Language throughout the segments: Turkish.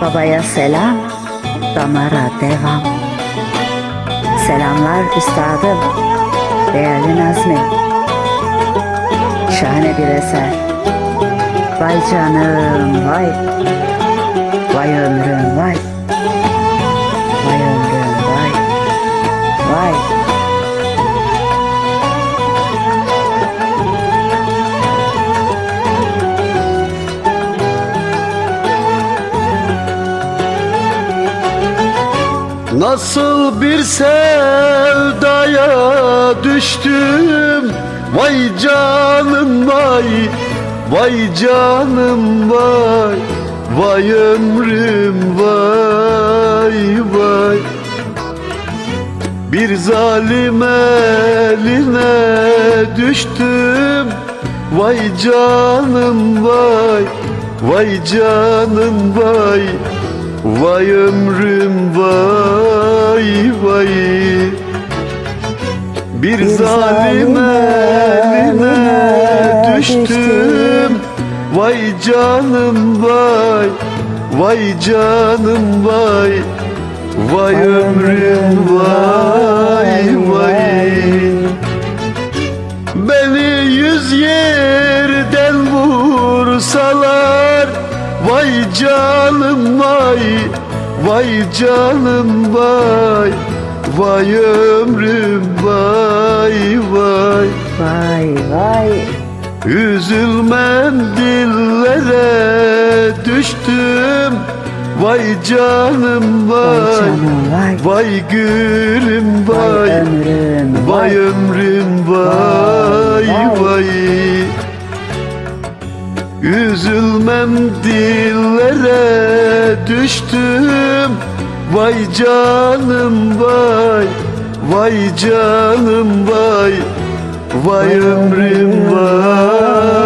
Babaya selam, damara devam. Selamlar üstadım, değerli Nazmi. Şahane bir eser. Vay canım vay, vay ömrüm vay. Nasıl bir sevdaya düştüm? Vay canım vay Vay canım vay Vay ömrüm vay vay. Bir zalim eline düştüm. Vay canım vay Vay canım vay Vay ömrüm vay vay Bir, Bir zalim eline düştüm. düştüm. Vay canım vay. Vay canım vay. Vay ömrüm vay. vay. Beni yüz yerden vursalar Vay canım vay Vay canım vay. Vay ömrüm vay vay. Vay vay, Üzülmem dillere düştüm. Vay canım vay. Vay canım vay. Vay gülüm Vay. Vay ömrüm Vay. Vay. ömrüm vay Vay. vay Üzülmem dillere düştüm. Vay canım vay Vay canım vay Vay ömrüm vay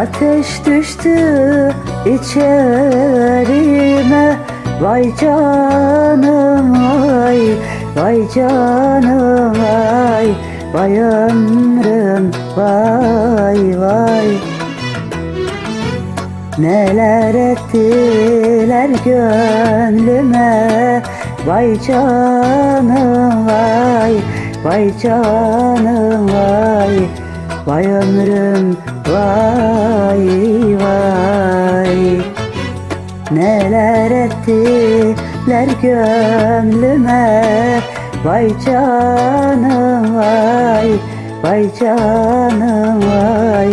Ateş düştü içerime. Vay canım vay Vay canım vay. Vay ömrüm vay vay. Neler ettiler gönlüme? Vay canım vay Vay canım vay Vay ömrüm vay vay. Neler ettiler gönlüme? Vay canım vay Vay canım vay.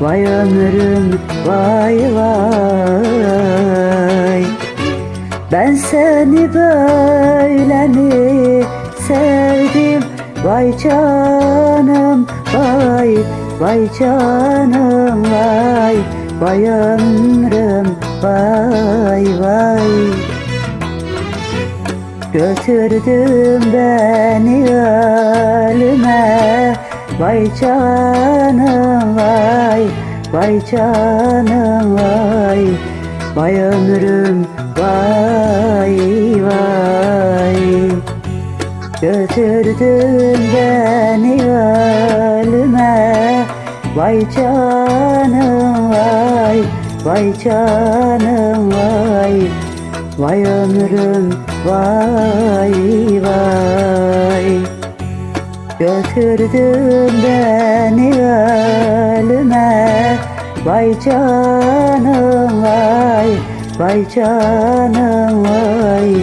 Vay ömrüm vay vay. Ben seni böyle mi sevdim? Vay canım vay Vay canım vay Vay ömrüm vay vay. Götürdün beni ölüme Vay canım vay Vay canım vay Vay ömrüm vay vay. Götürdün beni Vay canım vay Vay canım vay. Vay ömrüm vay vay. Götürdün beni ölüme Vay canım vay. Vay canım vay.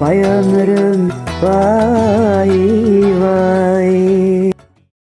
Vay ömrüm vay vay